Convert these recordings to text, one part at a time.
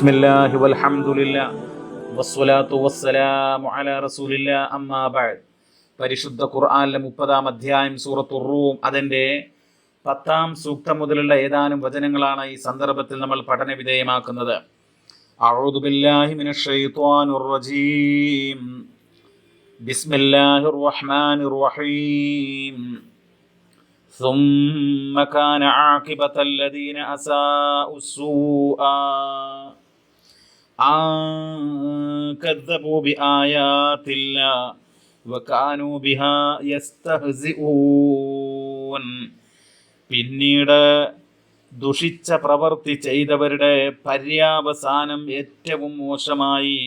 ബിസ്മില്ലാഹി വൽഹംദുലില്ലാ വസ്സലാത്തു വസ്സലാമു അലാ റസൂലില്ലാ അമ്മാ ബഅദ് പരിശുദ്ധ ഖുർആനിലെ മുപ്പതാം അധ്യായം സൂറത്തു റൂം അതിൻ്റെ പത്താം സൂക്തം മുതലുള്ള ഏതാനും വചനങ്ങളാണ് ഈ സന്ദർഭത്തിൽ നമ്മൾ പഠന വിധേയമാക്കുന്നത് അഊദു ബില്ലാഹി മിനശ് ശൈത്വാനിർ റജീം ബിസ്മില്ലാഹിർ റഹ്മാനിർ റഹീം ثم كان عاقبة الذين أساءوا السوء أن كذبوا بآيات الله وكانوا بها يستهزئون പിന്നീട് ദുഷിച്ച പ്രവൃത്തി ചെയ്തവരുടെ പര്യാവസാനം ഏറ്റവും മോശമായി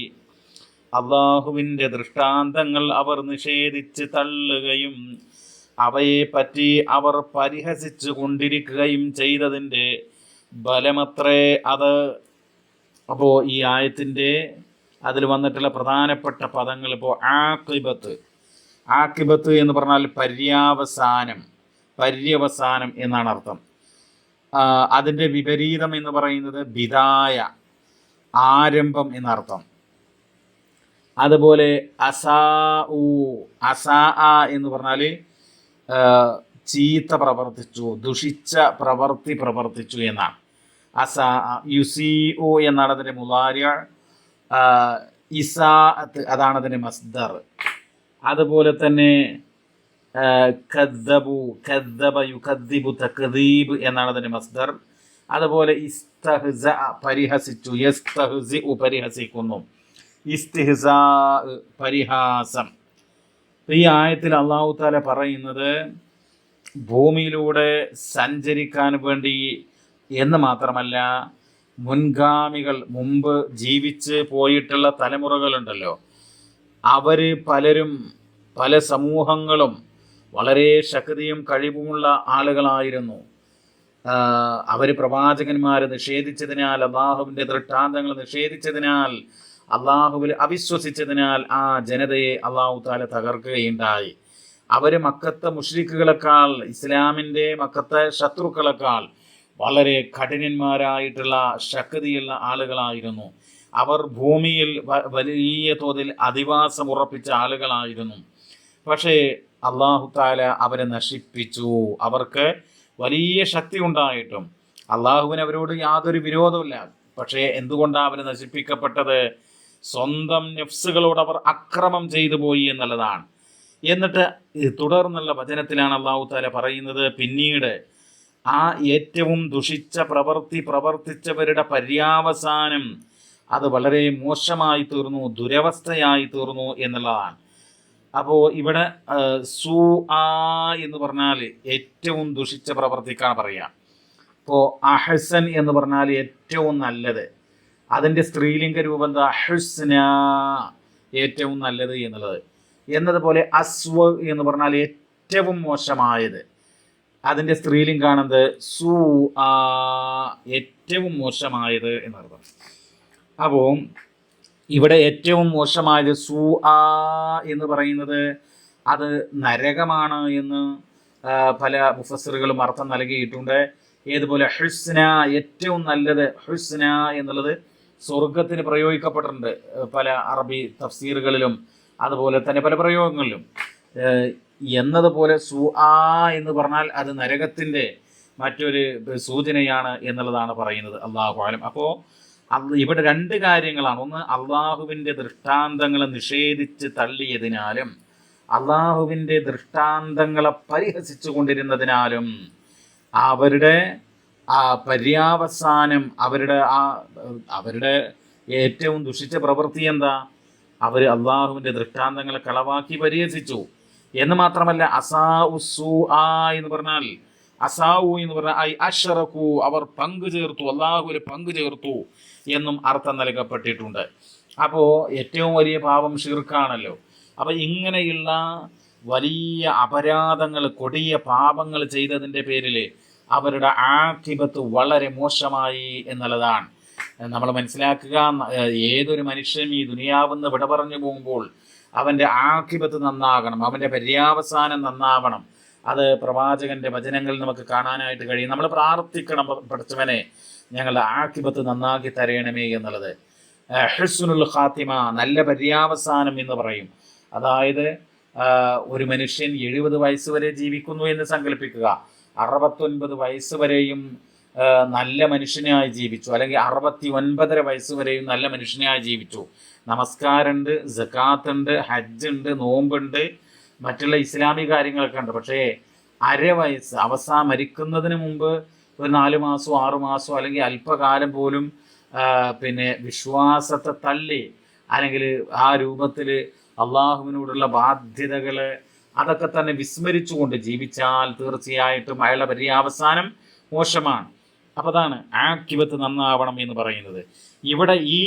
അള്ളാഹുവിൻ്റെ ദൃഷ്ടാന്തങ്ങൾ അവർ നിഷേധിച്ച് തള്ളുകയും അവയെ പറ്റി അവർ പരിഹസിച്ചു കൊണ്ടിരിക്കുകയും ചെയ്തതിൻ്റെ ബലമത്രേ അത് അപ്പോൾ ഈ ആയത്തിന്റെ അതിൽ വന്നിട്ടുള്ള പ്രധാനപ്പെട്ട പദങ്ങൾ ഇപ്പോൾ ആക്കിബത്ത് ആക്കിബത്ത് എന്ന് പറഞ്ഞാൽ പര്യാവസാനം പര്യവസാനം എന്നാണ് അർത്ഥം. അതിന്റെ വിപരീതം എന്ന് പറയുന്നത് ബിദായ ആരംഭം എന്നർത്ഥം അതുപോലെ അസാ ഉ അസാ ആ എന്ന് പറഞ്ഞാൽ ചീത്ത പ്രവർത്തിച്ചു ദുഷിച്ച പ്രവർത്തി പ്രവർത്തിച്ചു എന്നാണ്. അസാ യുസി ഒ എന്നാണ് അതിന്റെ മുലാര്യ. ഇസാഅത്ത് അതാണ് അതിന്റെ മസ്ദർ. അതുപോലെ തന്നെ തക്ദീബ് എന്നാണ് അതിന്റെ മസ്ദർ. അതുപോലെ ഇസ്തഹ്സ പരിഹസിച്ചു യസ്തഹ്സി പരിഹസിക്കുന്നു. ഇസ്തിഹ്സ പരിഹാസം. ഈ ആയത്തിൽ അള്ളാഹു താല പറയുന്നത് ഭൂമിയിലൂടെ സഞ്ചരിക്കാൻ വേണ്ടി എന്ന് മാത്രമല്ല മുൻഗാമികൾ മുമ്പ് ജീവിച്ച് പോയിട്ടുള്ള തലമുറകളുണ്ടല്ലോ. അവർ പലരും പല സമൂഹങ്ങളും വളരെ ശക്തിയും കഴിവുമുള്ള ആളുകളായിരുന്നു. അവർ പ്രവാചകന്മാരെ നിഷേധിച്ചതിനാൽ അള്ളാഹുവിന്റെ ദൃഷ്ടാന്തങ്ങൾ നിഷേധിച്ചതിനാൽ അള്ളാഹുവിൽ അവിശ്വസിച്ചതിനാൽ ആ ജനതയെ അള്ളാഹു താല തകർക്കുകയുണ്ടായി. അവർ മക്കത്തെ മുഷ്രിഖുകളെക്കാൾ ഇസ്ലാമിന്റെ മക്കത്തെ ശത്രുക്കളെക്കാൾ വളരെ കഠിനന്മാരായിട്ടുള്ള ശക്തിയുള്ള ആളുകളായിരുന്നു. അവർ ഭൂമിയിൽ വലിയ തോതിൽ അധിവാസം ഉറപ്പിച്ച ആളുകളായിരുന്നു. പക്ഷേ അള്ളാഹു താല അവരെ നശിപ്പിച്ചു. അവർക്ക് വലിയ ശക്തി ഉണ്ടായിട്ടും. അള്ളാഹുവിന് അവരോട് യാതൊരു വിരോധമില്ല പക്ഷേ എന്തുകൊണ്ടാണ് അവർ നശിപ്പിക്കപ്പെട്ടത്? സ്വന്തം നെഫ്സുകളോട് അവർ അക്രമം ചെയ്തു പോയി എന്നുള്ളതാണ്. എന്നിട്ട് തുടർന്നുള്ള വചനത്തിലാണ് അള്ളാഹു താല പറയുന്നത്. പിന്നീട് ആ ഏറ്റവും ദുഷിച്ച പ്രവൃത്തി പ്രവർത്തിച്ചവരുടെ പര്യാവസാനം അത് വളരെ മോശമായി തീർന്നു ദുരവസ്ഥയായി തീർന്നു എന്നുള്ളതാണ്. അപ്പോൾ ഇവിടെ സു ആ എന്ന് പറഞ്ഞാൽ ഏറ്റവും ദുഷിച്ച പ്രവർത്തിക്കാണ് പറയുക ഇപ്പോൾ അഹസൻ എന്ന് പറഞ്ഞാൽ ഏറ്റവും നല്ലത്. അതിന്റെ സ്ത്രീലിംഗ രൂപം എന്താ? അഹുസ്ന ഏറ്റവും നല്ലത് എന്നുള്ളത്. എന്നതുപോലെ അസ്വ എന്ന് പറഞ്ഞാൽ ഏറ്റവും മോശമായത്. അതിന്റെ സ്ത്രീലിംഗാണെന്ത് സു ആ ഏറ്റവും മോശമായത് എന്നർത്ഥം. അപ്പോൾ ഇവിടെ ഏറ്റവും മോശമായത് സു ആ എന്ന് പറയുന്നത് അത് നരകമാണ് എന്ന് പല മുഫസറുകളും അർത്ഥം നൽകിയിട്ടുണ്ട്. ഏതുപോലെ ഹുസ്ന ഏറ്റവും നല്ലത് ഹുസ്ന എന്നുള്ളത് സ്വർഗത്തിന് പ്രയോഗിക്കപ്പെട്ടിട്ടുണ്ട്. പല അറബി തഫ്സീറുകളിലും അതുപോലെ തന്നെ പല പ്രയോഗങ്ങളിലും. എന്നതുപോലെ സു ആ എന്ന് പറഞ്ഞാൽ അത് നരകത്തിന്റെ മറ്റൊരു സൂചനയാണ് എന്നുള്ളതാണ് പറയുന്നത്. അള്ളാഹു ആലം അപ്പോൾ ഇവിടെ രണ്ട് കാര്യങ്ങളാണ്. ഒന്ന് അള്ളാഹുവിന്റെ ദൃഷ്ടാന്തങ്ങളെ നിഷേധിച്ച് തള്ളിയതിനാലും അള്ളാഹുവിന്റെ ദൃഷ്ടാന്തങ്ങളെ പരിഹസിച്ചു കൊണ്ടിരുന്നതിനാലും അവരുടെ ആ പര്യാവസാനം അവരുടെ ആ അവരുടെ ഏറ്റവും ദുഷിച്ച പ്രവൃത്തി എന്താ? അവർ അള്ളാഹുവിന്റെ ദൃഷ്ടാന്തങ്ങളെ കളവാക്കി പരിഹസിച്ചു. എന്ന് മാത്രമല്ല അസാഉസു ആ എന്ന് പറഞ്ഞാൽ അസാവു എന്ന് പറഞ്ഞാൽ ഐ അഷറക്കു അവർ പങ്കു ചേർത്തു അള്ളാഹുവിൽ പങ്കു ചേർത്തു എന്നും അർത്ഥം നൽകപ്പെട്ടിട്ടുണ്ട്. അപ്പോൾ ഏറ്റവും വലിയ പാപം ഷിർക്കാണല്ലോ അപ്പോൾ ഇങ്ങനെയുള്ള വലിയ അപരാധങ്ങൾ കൊടിയ പാപങ്ങൾ ചെയ്തതിന്റെ പേരിൽ അവരുടെ ആക്തിപത്ത് വളരെ മോശമായി എന്നുള്ളതാണ്. നമ്മൾ മനസ്സിലാക്കുക ഏതൊരു മനുഷ്യനും ഈ ദുനിയാവെന്ന് വിട പറഞ്ഞു പോകുമ്പോൾ അവന്റെ ആഖിപത്ത് നന്നാകണം അവന്റെ പര്യാവസാനം നന്നാവണം. അത് പ്രവാചകന്റെ വചനങ്ങളിൽ നമുക്ക് കാണാനായിട്ട് കഴിയും. നമ്മൾ പ്രാർത്ഥിക്കണം പഠിച്ചവനെ ഞങ്ങളുടെ ആഖിപത്ത് നന്നാക്കി തരയണമേ എന്നുള്ളത്. ഹുസ്നുൽ ഖാത്തിമ നല്ല പര്യാവസാനം എന്ന് പറയും. അതായത് ഒരു മനുഷ്യൻ എഴുപത് വയസ്സ് വരെ ജീവിക്കുന്നു എന്ന് സങ്കല്പിക്കുക. അറുപത്തൊൻപത് വയസ്സ് വരെയും നല്ല മനുഷ്യനായി ജീവിച്ചു. അല്ലെങ്കിൽ അറുപത്തി ഒൻപതര വയസ്സ് വരെയും നല്ല മനുഷ്യനായി ജീവിച്ചു. നമസ്കാരമുണ്ട് ജക്കാത്തുണ്ട് ഹജ്ജുണ്ട് നോമ്പുണ്ട്. മറ്റുള്ള ഇസ്ലാമിക കാര്യങ്ങളൊക്കെ ഉണ്ട്. പക്ഷേ അര വയസ്സ് അവസാന മരിക്കുന്നതിന് മുമ്പ് ഒരു നാല് മാസമോ ആറു മാസമോ അല്ലെങ്കിൽ അല്പകാലം പോലും പിന്നെ വിശ്വാസത്തെ തള്ളി അല്ലെങ്കിൽ ആ രൂപത്തിൽ അള്ളാഹുവിനോടുള്ള ബാധ്യതകൾ അതൊക്കെ തന്നെ വിസ്മരിച്ചുകൊണ്ട് ജീവിച്ചാൽ തീർച്ചയായിട്ടും അയാളുടെ പര്യാവസാനം മോശമാണ്. അപ്പോൾ അതാണ് ആക്കിബത്ത് നന്നാവണം എന്ന് പറയുന്നത്. ഇവിടെ ഈ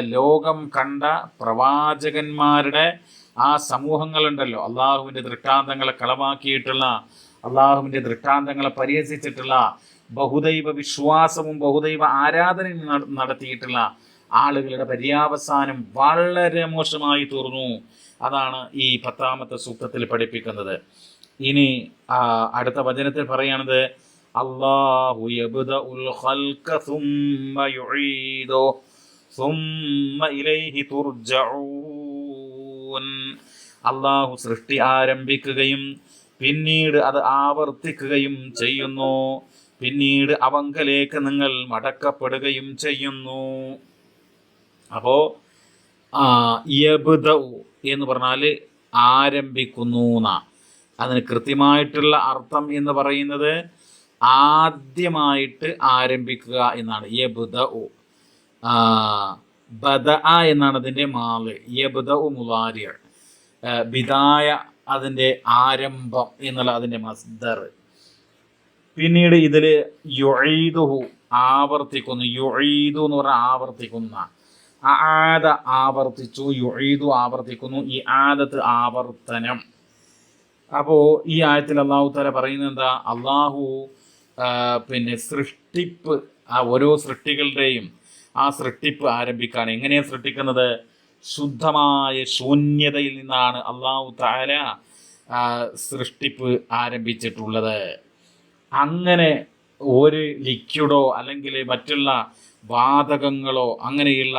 ലോകം കണ്ട പ്രവാചകന്മാരുടെ ആ സമൂഹങ്ങളുണ്ടല്ലോ. അള്ളാഹുവിന്റെ ദൃഷ്ടാന്തങ്ങളെ കളവാക്കിയിട്ടുള്ള അള്ളാഹുവിന്റെ ദൃഷ്ടാന്തങ്ങളെ പരിഹസിച്ചിട്ടുള്ള ബഹുദൈവ വിശ്വാസവും ബഹുദൈവ ആരാധനയും നടത്തിയിട്ടുള്ള ആളുകളുടെ പര്യാവസാനം വളരെ മോശമായി തീർന്നു. അതാണ് ഈ പത്താമത്തെ സൂക്തത്തിൽ പഠിപ്പിക്കുന്നത്. ഇനി അടുത്ത വചനത്തിൽ പറയുകയാണത് അള്ളാഹു യബ്ദഉൽ ഖൽഖ സുമ്മ യുഈദു ഇലൈഹി തുർജഊൻ. അള്ളാഹു സൃഷ്ടി ആരംഭിക്കുകയും പിന്നീട് അത് ആവർത്തിക്കുകയും ചെയ്യുന്നു. പിന്നീട് അവങ്കലേക്ക് നിങ്ങൾ മടക്കപ്പെടുകയും ചെയ്യുന്നു. അപ്പോ ആ എന്ന് പറഞ്ഞാൽ ആരംഭിക്കുന്നു അതിന് കൃത്യമായിട്ടുള്ള അർത്ഥം എന്ന് പറയുന്നത് ആദ്യമായിട്ട് ആരംഭിക്കുക എന്നാണ്. യബുദ ഉ ബദ എന്നാണ് അതിന്റെ മാൽ ഉ മുലാരിയ ബിദായ അതിന്റെ ആരംഭം എന്നുള്ള അതിന്റെ മസ്ദർ. പിന്നീട് ഇതിൽ യുഴീദുഹു ആവർത്തിക്കുന്നു. യുഴീദു എന്ന് പറഞ്ഞാൽ ആവർത്തിക്കുന്ന. ആദ ആവർത്തിച്ചു. യുഴീദു ആവർത്തിക്കുന്നു. ഈ ആദത്ത് ആവർത്തനം. അപ്പോൾ ഈ ആയത്തിൽ അള്ളാഹു താല പറയുന്നത് എന്താ? അള്ളാഹു ആ, പിന്നെ സൃഷ്ടിപ്പ് ആ ഓരോ സൃഷ്ടികളുടെയും ആ സൃഷ്ടിപ്പ് ആരംഭിക്കുകയാണ് എങ്ങനെയാണ് സൃഷ്ടിക്കുന്നത്? ശുദ്ധമായ ശൂന്യതയിൽ നിന്നാണ് അള്ളാഹു താല സൃഷ്ടിപ്പ് ആരംഭിച്ചിട്ടുള്ളത്. അങ്ങനെ ഒരു ലിക്വിഡോ അല്ലെങ്കിൽ മറ്റുള്ള വാതകങ്ങളോ അങ്ങനെയുള്ള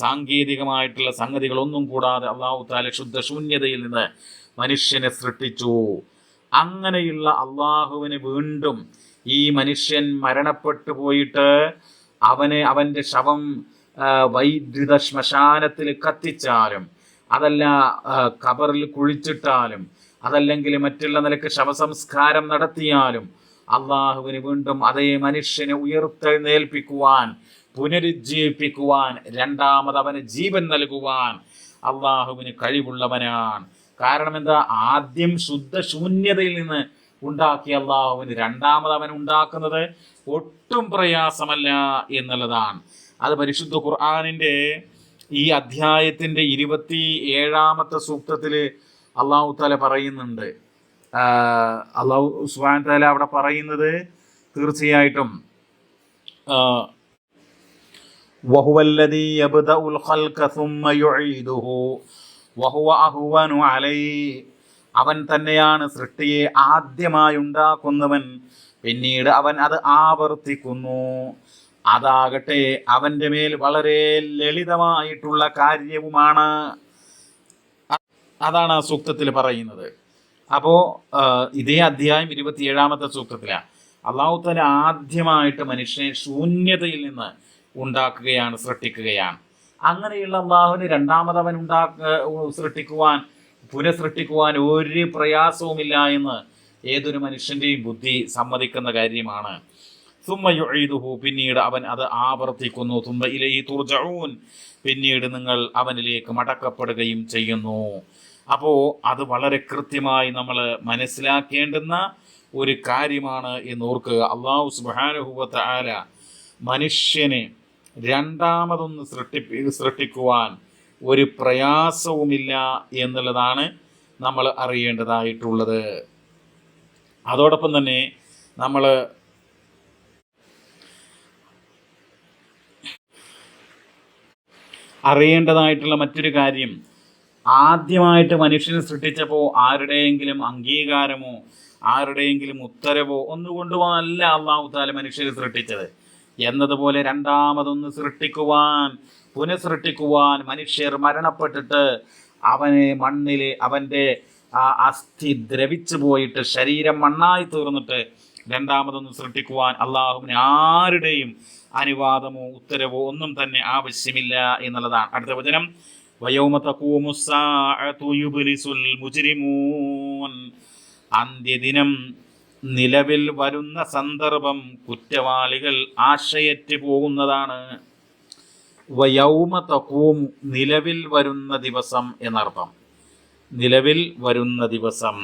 സാങ്കേതികമായിട്ടുള്ള സംഗതികളൊന്നും കൂടാതെ അള്ളാഹു താല ശുദ്ധ ശൂന്യതയിൽ നിന്ന് മനുഷ്യനെ സൃഷ്ടിച്ചു. അങ്ങനെയുള്ള അള്ളാഹുവിന് വീണ്ടും ഈ മനുഷ്യൻ മരണപ്പെട്ടു പോയിട്ട് അവനെ അവന്റെ ശവം വൈദ്യുത ശ്മശാനത്തിൽ കത്തിച്ചാലും അതല്ല കബറിൽ കുഴിച്ചിട്ടാലും അതല്ലെങ്കിൽ മറ്റുള്ള നിലയ്ക്ക് ശവസംസ്കാരം നടത്തിയാലും അള്ളാഹുവിന് വീണ്ടും അതേ മനുഷ്യനെ ഉയർത്തെഴുന്നേൽപ്പിക്കുവാൻ പുനരുജ്ജീവിപ്പിക്കുവാൻ രണ്ടാമത് അവന് ജീവൻ നൽകുവാൻ അള്ളാഹുവിന് കഴിവുള്ളവനാണ്. കാരണം എന്താ ആദ്യം ശുദ്ധ ശൂന്യതയിൽ നിന്ന് ഉണ്ടാക്കിയ അള്ളാഹുവിന് രണ്ടാമത് അവൻ ഉണ്ടാക്കുന്നത് ഒട്ടും പ്രയാസമല്ല എന്നുള്ളതാണ് അത് പരിശുദ്ധ ഖുർആാനിൻ്റെ ഈ അധ്യായത്തിൻ്റെ ഇരുപത്തി ഏഴാമത്തെ സൂക്തത്തിൽ അള്ളാഹു താല പറയുന്നുണ്ട് ആഹ് അള്ളാഹു സുബാൻ താല അവിടെ പറയുന്നത് തീർച്ചയായിട്ടും ആഹ് وهو الذي يبدأ الخلق ثم يعيده വഹുവ അവൻ തന്നെയാണ് സൃഷ്ടിയെ ആദ്യമായി ഉണ്ടാക്കുന്നവൻ പിന്നീട് അവൻ അത് ആവർത്തിക്കുന്നു. അതാകട്ടെ അവന്റെ മേൽ വളരെ ലളിതമായിട്ടുള്ള കാര്യവുമാണ്. അതാണ് ആ സൂക്തത്തിൽ പറയുന്നത്. അപ്പോൾ ഇതേ അധ്യായം ഇരുപത്തിയേഴാമത്തെ സൂക്തത്തിലാണ് അള്ളാഹു തല ആദ്യമായിട്ട് മനുഷ്യനെ ശൂന്യതയിൽ നിന്ന് ഉണ്ടാക്കുകയാണ് സൃഷ്ടിക്കുകയാണ്. അങ്ങനെയുള്ള അള്ളാഹുവിന് രണ്ടാമത് അവൻ ഉണ്ടാക്ക സൃഷ്ടിക്കുവാൻ പുനഃസൃഷ്ടിക്കുവാൻ ഒരു പ്രയാസവുമില്ല എന്ന് ഏതൊരു മനുഷ്യന്റെയും ബുദ്ധി സമ്മതിക്കുന്ന കാര്യമാണ്. യുഈദുഹു പിന്നീട് അവൻ അത് ആവർത്തിക്കുന്നു. തുമ്മ ഇലയി തുർജഊൻ പിന്നീട് നിങ്ങൾ അവനിലേക്ക് മടക്കപ്പെടുകയും ചെയ്യുന്നു. അപ്പോൾ അത് വളരെ കൃത്യമായി നമ്മൾ മനസ്സിലാക്കേണ്ടുന്ന ഒരു കാര്യമാണ് എന്ന് ഓർക്കുക. അള്ളാഹു സുബാനുഭവത്ത ആല മനുഷ്യനെ രണ്ടാമതൊന്ന് സൃഷ്ടി സൃഷ്ടിക്കുവാൻ ഒരു പ്രയാസവുമില്ല എന്നുള്ളതാണ് നമ്മൾ അറിയേണ്ടതായിട്ടുള്ളത്. അതോടൊപ്പം തന്നെ നമ്മൾ അറിയേണ്ടതായിട്ടുള്ള മറ്റൊരു കാര്യം ആദ്യമായിട്ട് മനുഷ്യനെ സൃഷ്ടിച്ചപ്പോൾ ആരുടെയെങ്കിലും അംഗീകാരമോ ആരുടെയെങ്കിലും ഉത്തരവോ ഒന്നുകൊണ്ടുമല്ല അള്ളാഹു താല മനുഷ്യരെ സൃഷ്ടിച്ചത്. എന്നതുപോലെ രണ്ടാമതൊന്ന് സൃഷ്ടിക്കുവാൻ പുനഃസൃഷ്ടിക്കുവാൻ മനുഷ്യർ മരണപ്പെട്ടിട്ട് അവനെ മണ്ണിൽ അവന്റെ ആ അസ്ഥി ദ്രവിച്ചു പോയിട്ട് ശരീരം മണ്ണായി തീർന്നിട്ട് രണ്ടാമതൊന്ന് സൃഷ്ടിക്കുവാൻ അള്ളാഹുവിന് ആരുടെയും അനുവാദമോ ഉത്തരവോ ഒന്നും തന്നെ ആവശ്യമില്ല എന്നുള്ളതാണ്. അടുത്ത വചനം. വയോമ യുബ്ലിസുൽ മുജ്രിമൂൻ. അന്ത്യദിനം നിലവിൽ വരുന്ന സന്ദർഭം കുറ്റവാളികൾ ആശയറ്റ് പോകുന്നതാണ്. വയൗമ നിലവിൽ വരുന്ന ദിവസം എന്നർത്ഥം. നിലവിൽ വരുന്ന ദിവസം.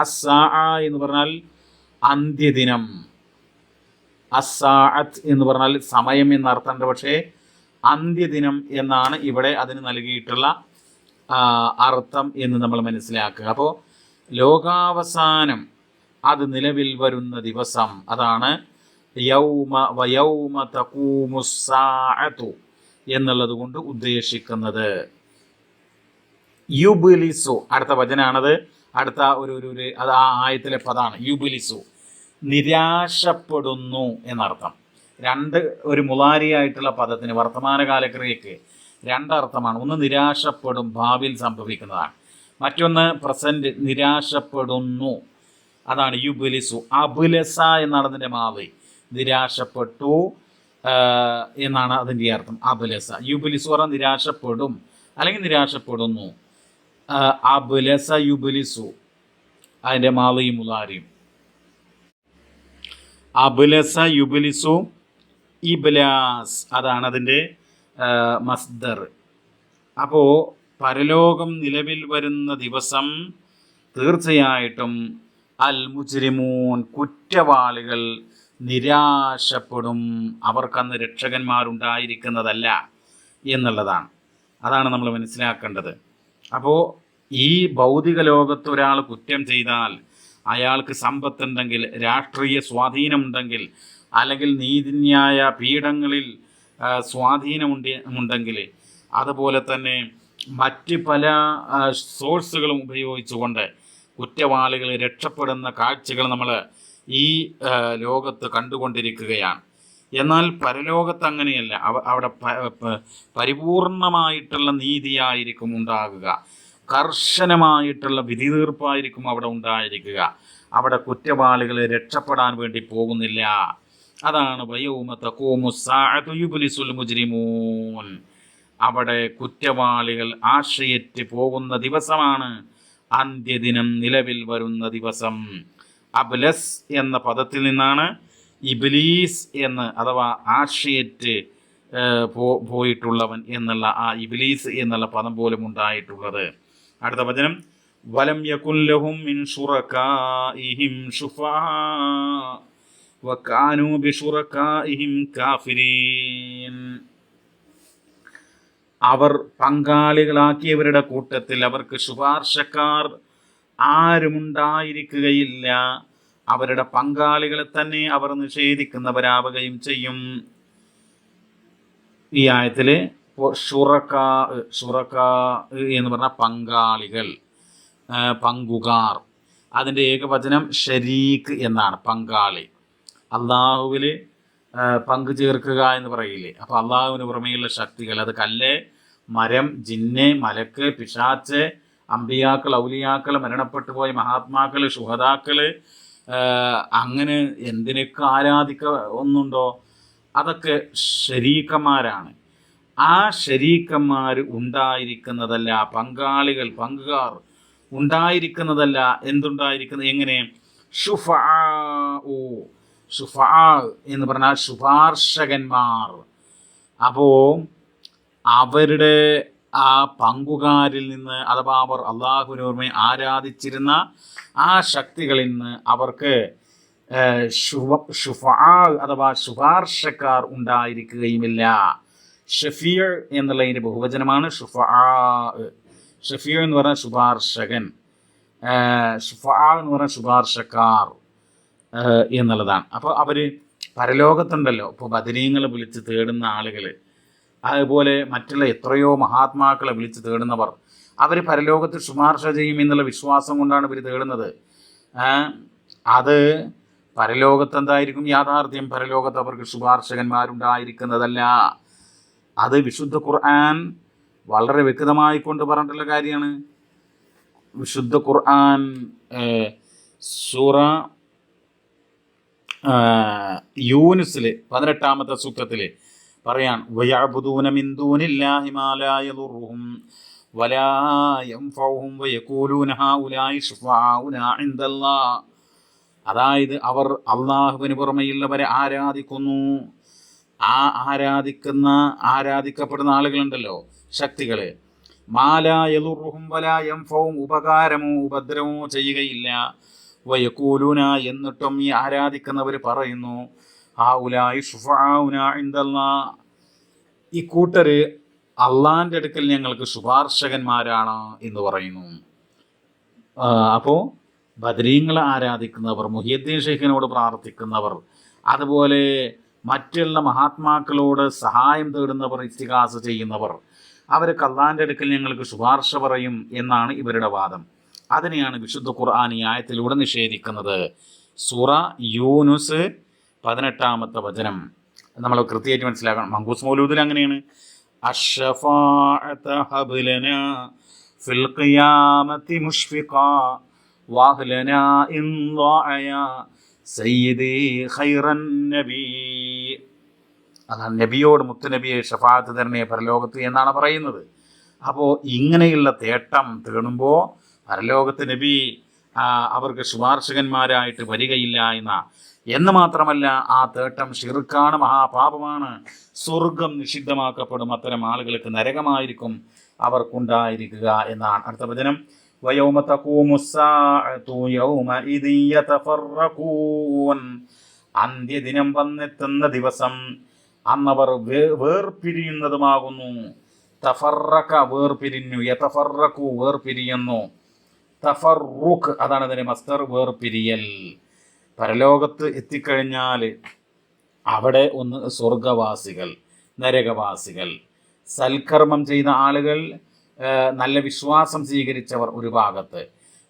അസാ എന്ന് പറഞ്ഞാൽ അന്ത്യദിനം. അസാഅത്ത് എന്ന് പറഞ്ഞാൽ സമയം എന്നർത്ഥമുണ്ട് പക്ഷേ അന്ത്യദിനം എന്നാണ് ഇവിടെ അതിന് നൽകിയിട്ടുള്ള അർത്ഥം എന്ന് നമ്മൾ മനസ്സിലാക്കുക. അപ്പോൾ ലോകാവസാനം അത് നിലവിൽ വരുന്ന ദിവസം അതാണ് യൗമ വയൗമ തഖൂമുസ്സാഅതു എന്നുള്ളത് കൊണ്ട് ഉദ്ദേശിക്കുന്നത്. യുബിലിസു. അടുത്ത വചനാണത്. അടുത്ത ഒരു ഒരു ഒരു അത് ആ ആയത്തിലെ പദമാണ് യുബിലിസു. നിരാശപ്പെടുന്നു എന്നർത്ഥം. രണ്ട് ഒരു മുലാരിയായിട്ടുള്ള പദത്തിന് വർത്തമാനകാല ക്രിയക്ക് രണ്ടർത്ഥമാണ്. ഒന്ന് നിരാശപ്പെടും ഭാവിയിൽ സംഭവിക്കുന്നതാണ്. മറ്റൊന്ന് പ്രസന്റ് നിരാശപ്പെടുന്നു. അതാണ് യുബിലിസു. അബുലസ എന്നാണ് അതിന്റെ മാവ്. നിരാശപ്പെട്ടു എന്നാണ് അതിന്റെ അർത്ഥം. അബുലസ. യുബിലിസു പറഞ്ഞാൽ നിരാശപ്പെടും അല്ലെങ്കിൽ നിരാശപ്പെടുന്നു. അബുലസ യുബിലിസു. അതിന്റെ മാവയും മുതാരിയും അബുലസ യുബിലിസു ഇബ്ലാസ്. അതാണ് അതിന്റെ മസ്ദർ. അപ്പോൾ പരലോകം നിലവിൽ വരുന്ന ദിവസം തീർച്ചയായിട്ടും അൽ മുജ്രിമൂൻ കുറ്റവാളികൾ നിരാശപ്പെടും. അവർക്കന്ന് രക്ഷകന്മാരുണ്ടായിരിക്കുന്നതല്ല എന്നുള്ളതാണ്. അതാണ് നമ്മൾ മനസ്സിലാക്കേണ്ടത്. അപ്പോൾ ഈ ഭൗതിക ലോകത്ത് ഒരാൾ കുറ്റം ചെയ്താൽ അയാൾക്ക് സമ്പത്തുണ്ടെങ്കിൽ രാഷ്ട്രീയ സ്വാധീനമുണ്ടെങ്കിൽ അല്ലെങ്കിൽ നീതിന്യായ പീഠങ്ങളിൽ സ്വാധീനമുണ്ട് ഉണ്ടെങ്കിൽ അതുപോലെ തന്നെ മറ്റ് പല സോഴ്സുകളും ഉപയോഗിച്ചുകൊണ്ട് കുറ്റവാളികൾ രക്ഷപ്പെടുന്ന കാഴ്ചകൾ നമ്മൾ ഈ ലോകത്ത് കണ്ടുകൊണ്ടിരിക്കുകയാണ്. എന്നാൽ പരലോകത്ത് അങ്ങനെയല്ല. അവിടെ പരിപൂർണമായിട്ടുള്ള നീതിയായിരിക്കും ഉണ്ടാകുക. കർശനമായിട്ടുള്ള വിധി തീർപ്പായിരിക്കും അവിടെ ഉണ്ടായിരിക്കുക. അവിടെ കുറ്റവാളികൾ രക്ഷപ്പെടാൻ വേണ്ടി പോകുന്നില്ല. അതാണ് വയോമ കോമുസാ സ്സാഅതു യുബ്ലിസുൽ മുജ്രിമൂൻ. അവിടെ കുറ്റവാളികൾ ആശ്രയറ്റ് പോകുന്ന ദിവസമാണ് അന്ത്യദിനം നിലവിൽ വരുന്ന ദിവസം. അബ്ലസ് എന്ന പദത്തിൽ നിന്നാണ് ഇബ്ലീസ് എന്ന് അഥവാ ആശ്രയറ്റ് പോ- പോയിട്ടുള്ളവൻ എന്നുള്ള ആ ഇബ്ലീസ് എന്നുള്ള പദം പോലും ഉണ്ടായിട്ടുള്ളത്. അടുത്ത വചനം. വലം യകുല്ലഹും മിൻ ശുറകാഇഹിം ശുഫാ കാഫിരീൻ. അവർ പങ്കാളികളാക്കിയവരുടെ കൂട്ടത്തിൽ അവർക്ക് ശുപാർശക്കാർ ആരുമുണ്ടായിരിക്കുകയില്ല. അവരുടെ പങ്കാളികളെ തന്നെ അവർ നിഷേധിക്കുന്നവരാവുകയും ചെയ്യും. ഈ ആയത്തിൽ ഷുറക്ക ഷുറക്ക എന്ന് പറഞ്ഞ പങ്കാളികൾ പങ്കുകാർ. അതിന്റെ ഏകവചനം ഷരീഖ് എന്നാണ് പങ്കാളി. അള്ളാഹുവിൽ പങ്കു ചേർക്കുക എന്ന് പറയില്ലേ? അപ്പോൾ അള്ളാഹുവിന് പുറമേയുള്ള ശക്തികൾ അത് കല്ല് മരം ജിന്ന് മലക്ക് പിശാച്ച് അമ്പിയാക്കൾ ഔലിയാക്കൾ മരണപ്പെട്ടു പോയ മഹാത്മാക്കൾ ശുഹതാക്കൾ അങ്ങനെ എന്തിനൊക്കെ ആരാധിക്ക ഒന്നുണ്ടോ? അതൊക്കെ ശരീക്കന്മാരാണ്. ആ ശരീക്കന്മാർ ഉണ്ടായിരിക്കുന്നതല്ല പങ്കാളികൾ പങ്കുകാർ. ഉണ്ടായിരിക്കുന്നതല്ല എന്തുണ്ടായിരിക്കുന്നത്? എങ്ങനെ? എന്ന് പറഞ്ഞാൽ ശുപാർശകന്മാർ. അപ്പോൾ അവരുടെ ആ പങ്കുകാരിൽ നിന്ന് അഥവാ അവർ അള്ളാഹുനോർമ്മയെ ആരാധിച്ചിരുന്ന ആ ശക്തികളിൽ നിന്ന് അവർക്ക് അഥവാ ശുപാർശക്കാർ ഉണ്ടായിരിക്കുകയുമില്ല. ഷഫീർ എന്നുള്ളതിന്റെ ബഹുവചനമാണ് ഷുഫാ ഷഫീർ എന്ന് പറഞ്ഞ ശുപാർശകൻ. ഷുഫാ എന്ന് പറഞ്ഞ ശുപാർശക്കാർ എന്നുള്ളതാണ്. അപ്പോൾ അവർ പരലോകത്തുണ്ടല്ലോ. ഇപ്പോൾ ബദരീങ്ങൾ വിളിച്ച് തേടുന്ന ആളുകൾ അതുപോലെ മറ്റുള്ള എത്രയോ മഹാത്മാക്കളെ വിളിച്ച് തേടുന്നവർ. അവർ പരലോകത്ത് ശുപാർശ ചെയ്യും എന്നുള്ള വിശ്വാസം കൊണ്ടാണ് ഇവർ തേടുന്നത്. അത് പരലോകത്ത് എന്തായിരിക്കും യാഥാർത്ഥ്യം പരലോകത്ത് അവർക്ക് ശുപാർശകന്മാരുണ്ടായിരിക്കുന്നതല്ല. അത് വിശുദ്ധ ഖുർആൻ വളരെ വ്യക്തമായി കൊണ്ട് പറഞ്ഞിട്ടുള്ള കാര്യമാണ്. വിശുദ്ധ ഖുർആൻ സൂറ യൂനുസിൽ പതിനെട്ടാമത്തെ സൂക്തത്തിൽ പറയാൻ വയഅ്ബുദൂന മിൻ ദൂനില്ലാഹി മാ ലാ യദുർറുഹും വലാ യൻഫഉഹും വയഖൂലൂന ഹൗലായി ശുഫാഉനാ ഇൻദല്ലാഹ്. അതായത് അവർ അള്ളാഹുവിന് പുറമെയുള്ളവരെ ആരാധിക്കുന്നു. ആ ആരാധിക്കുന്ന ആരാധിക്കപ്പെടുന്ന ആളുകളുണ്ടല്ലോ ശക്തികൾ. മാലായലുറുഹും വലായംഫവും ഉപകാരമോ ഉപദ്രവമോ ചെയ്യുകയില്ല. വയക്കൂലൂന എന്നിട്ടും ഈ ആരാധിക്കുന്നവർ പറയുന്നു ആ ഈ കൂട്ടര് അള്ളാന്റെ അടുക്കൽ ഞങ്ങൾക്ക് ശുപാർശകന്മാരാണ് എന്ന് പറയുന്നു. അപ്പോ ബദരീങ്ങളെ ആരാധിക്കുന്നവർ മുഹിയദ്ദീൻ ഷെയ്ഖിനോട് പ്രാർത്ഥിക്കുന്നവർ അതുപോലെ മറ്റുള്ള മഹാത്മാക്കളോട് സഹായം തേടുന്നവർ ഇസ്തിഹാസ ചെയ്യുന്നവർ അവർ കള്ളാന്റെ അടുക്കൽ ഞങ്ങൾക്ക് ശുപാർശ പറയും എന്നാണ് ഇവരുടെ വാദം. അതിനെയാണ് വിശുദ്ധ ഖുർആൻ ഈ ആയത്തിലൂടെ നിഷേധിക്കുന്നത്. സുറ യൂനുസ് പതിനെട്ടാമത്തെ വചനം നമ്മൾ കൃത്യമായിട്ട് മനസ്സിലാക്കണം മങ്കൂസ് മൗലൂദിൽ അങ്ങനെയാണ് الشفاعة هب لنا في القيامة مشفقا واهلنا إن ضاع يا سيدي خير النبي അതാണ് നബിയോട് മുത്തുനബിയെ ഷഫാത്ത് തരണേ പരലോകത്ത് എന്നാണ് പറയുന്നത് അപ്പോൾ ഇങ്ങനെയുള്ള തേട്ടം തേടുമ്പോൾ പരലോകത്ത് നബി ആ, അവർക്ക് ശുപാർശകന്മാരായിട്ട് വരികയില്ല എന്ന എന്ന് മാത്രമല്ല ആ തേട്ടം ഷിർക്കാണ് മഹാപാപമാണ് സ്വർഗം നിഷിദ്ധമാക്കപ്പെടും അത്തരം ആളുകൾക്ക് നരകമായിരിക്കും അവർക്കുണ്ടായിരിക്കുക എന്നാണ് അടുത്ത വചനം ويوم تقوم الساعة يومئذ يتفرقون അന്ത്യദിനം വന്നെത്തുന്ന ദിവസം അന്നവർ വേ- വേർപിരിയുന്നതുമാകുന്നു തഫറക്ക വേർപിരിഞ്ഞു യതഫറക്കു വേർപിരിയുന്നു തഫറുഖ് അതാണ് അതിന് മസ്തർ വേർപിരിയൽ പരലോകത്ത് എത്തിക്കഴിഞ്ഞാൽ അവിടെ ഒന്ന് സ്വർഗവാസികൾ നരകവാസികൾ സൽക്കർമ്മം ചെയ്ത ആളുകൾ നല്ല വിശ്വാസം സ്വീകരിച്ചവർ ഒരു ഭാഗത്ത്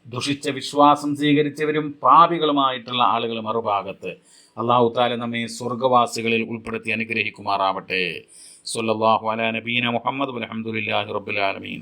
ദുഷിച്ച വിശ്വാസം സ്വീകരിച്ചവരും പാപികളുമായിട്ടുള്ള ആളുകൾ മറുഭാഗത്ത്. അള്ളാഹു താല നമ്മെ സ്വർഗവാസികളിൽ ഉൾപ്പെടുത്തി അനുഗ്രഹിക്കുമാറാവട്ടെ. സുല്ലാഹു അലാ നബീന മുഹമ്മദ് അലഹമുല്ലാഹി റബുലാലമീൻ